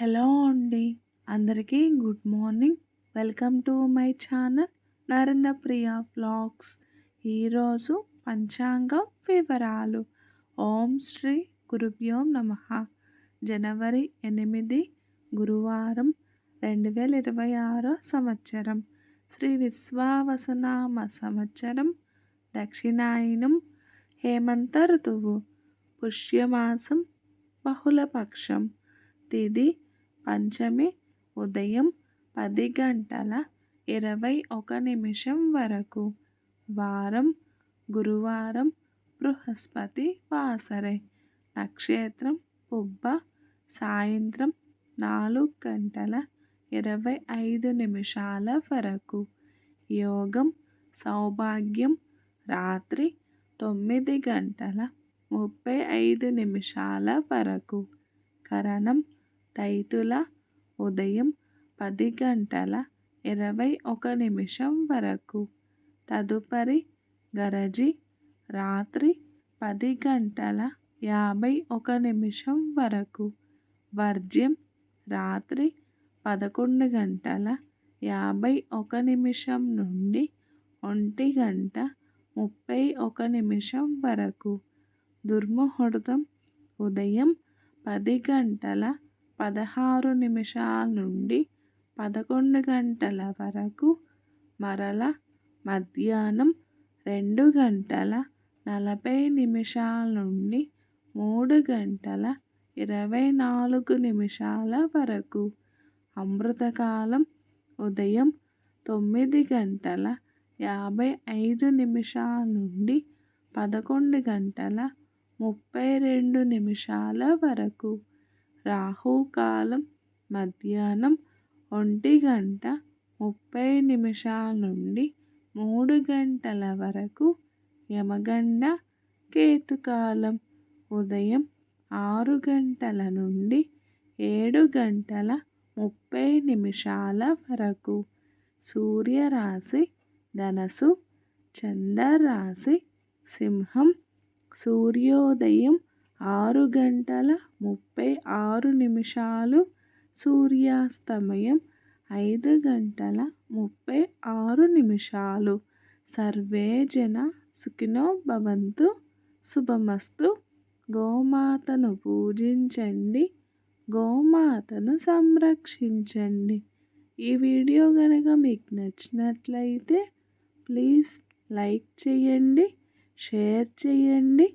Hello అండి. అందరికీ good morning. Welcome to my channel Narendra Priya vlogs. ఈరోజు పంచాంగ వివరాలు. ఓం శ్రీ గురుభ్యో నమ. జనవరి ఎనిమిది గురువారం రెండు వేల ఇరవై ఆరో సంవత్సరం. శ్రీ విశ్వావసనామ సంవత్సరం. దక్షిణాయనం హేమంత ఋతువు. పుష్యమాసం బహుళపక్షం. తిది పంచమి ఉదయం పది గంటల ఇరవై ఒక నిమిషం వరకు. వారం గురువారం బృహస్పతి వాసరే. నక్షత్రం పుబ్బ సాయంత్రం నాలుగు గంటల ఇరవై ఐదు నిమిషాల వరకు. యోగం సౌభాగ్యం రాత్రి తొమ్మిది గంటల ముప్పై ఐదు నిమిషాల వరకు. కరణం తైతుల ఉదయం పది గంటల ఇరవై ఒక నిమిషం వరకు. తదుపరి గరజి రాత్రి పది గంటల యాభై ఒక నిమిషం వరకు. వర్జ్యం రాత్రి పదకొండు గంటల యాభై ఒక నిమిషం నుండి ఒంటి గంట ముప్పై ఒక నిమిషం వరకు. దుర్ముహూర్తం ఉదయం పది గంటల పదహారు నిమిషాల నుండి పదకొండు గంటల వరకు మరల మధ్యాహ్నం రెండు గంటల నలభై నిమిషాల నుండి మూడు గంటల ఇరవై నాలుగు నిమిషాల వరకు అమృతకాలం ఉదయం తొమ్మిది గంటల యాభై ఐదు నిమిషాల నుండి పదకొండు గంటల ముప్పై రెండు నిమిషాల వరకు రాహుకాలం మధ్యాహ్నం ఒంటి గంట ముప్పై నిమిషాల నుండి మూడు గంటల వరకు యమగండ కేతుకాలం ఉదయం ఆరు గంటల నుండి ఏడు గంటల ముప్పై నిమిషాల వరకు. సూర్యరాశి ధనసు చంద్రరాశి సింహం సూర్యోదయం ఆరు గంటల ముప్పై ఆరు నిమిషాలు సూర్యాస్తమయం ఐదు గంటల ముప్పై ఆరు నిమిషాలు. సర్వే జన సుఖినో భవంతు. శుభమస్తు. గోమాతను పూజించండి. గోమాతను సంరక్షించండి. ఈ వీడియో కనుక మీకు నచ్చినట్లయితే ప్లీజ్ లైక్ చేయండి షేర్ చేయండి.